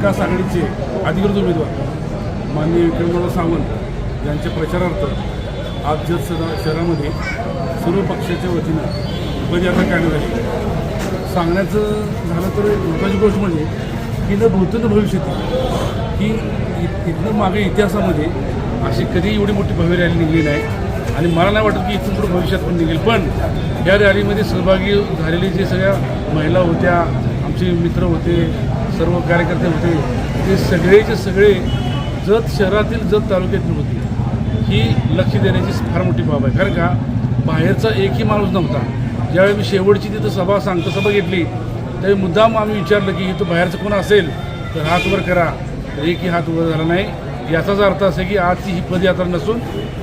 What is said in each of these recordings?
अधिकृत उमेदवार माननीय विक्रमदादा सावंत यांच्या प्रचारार्थ आज जत सदा शहरामध्ये सर्व पक्षाच्या वतीनं पदयात्रा काढण्यात आली सांगण्याचं झालं तर महत्त्वाची गोष्ट म्हणजे की न भूतन भविष्यती की इ- इथनं मागे इतिहासामध्ये अशी कधी एवढी मोठी भव्य रॅली निघली नाही. आणि मला नाही वाटत की इथून पुढे भविष्यात पण निघेल. पण या रॅलीमध्ये सहभागी झालेली जे सगळ्या महिला होत्या आमचे मित्र होते सर्व कार्यकर्ते होते. ते सगळेचे सगळे जत शहरातील जत तालुक्यातील होते. ही लक्ष देण्याची फार मोठी बाब आहे. कारण का? बाहेरचा एकही माणूस नव्हता. ज्यावेळी मी शेवटची तिथं सभा सांगता सभा घेतली त्यावेळी मुद्दाम आम्ही विचारलं की इथं बाहेरचं कोण असेल तर हात वर करा. तर एकही हात वर झाला नाही. याचाच अर्थ असा की आजची ही पदयात्रा नसून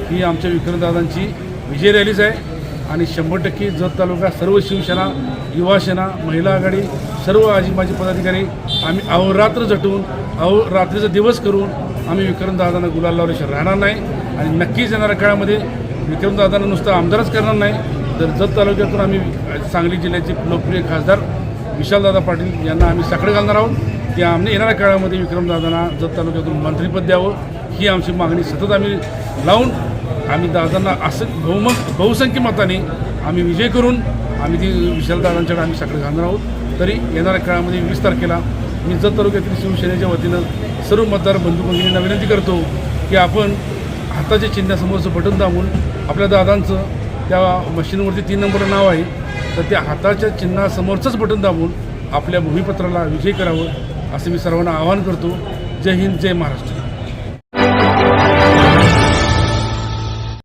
ही आमच्या विक्रमदादांची विजय रॅलीच आहे. आणि शंभर टक्के जत तालुका सर्व शिवसेना युवासेना महिला आघाडी सर्व आजी माजी पदाधिकारी आम्ही अहोरात्र झटून अहो रात्रीचा दिवस करून आम्ही विक्रमदादांना गुलाल लावल्याशिवाय राहणार नाही आणि नक्कीच येणाऱ्या काळामध्ये विक्रमदादांना नुसतं आमदारच करणार नाही. तर जत तालुक्यातून आम्ही सांगली जिल्ह्याचे लोकप्रिय खासदार विशालदादा पाटील यांना आम्ही साकडे घालणार आहोत. की आम्ही येणाऱ्या काळामध्ये विक्रमदादांना जत तालुक्यातून मंत्रिपद द्यावं ही आमची मागणी सतत आम्ही लावून आम्ही दादांना असं बहुमत बहुसंख्य मताने आम्ही विजय करून आम्ही ती विशालदादांच्याकडे आम्ही सगळे घालणार आहोत. तरी येणाऱ्या काळामध्ये वीस तारखेला मी जत तालुक्यातील शिवसेनेच्या वतीनं सर्व मतदार बंधू भगिनींना विनंती करतो की आपण हाताच्या चिन्हासमोरचं बटन दाबून आपल्या दादांचं त्या मशीनवरती तीन नंबर नाव आहे तर त्या हाताच्या चिन्हासमोरचंच बटन दाबून आपल्या भूमिपत्राला विजय करावं असं मी सर्वांना आवाहन करतो. जय हिंद जय महाराष्ट्र.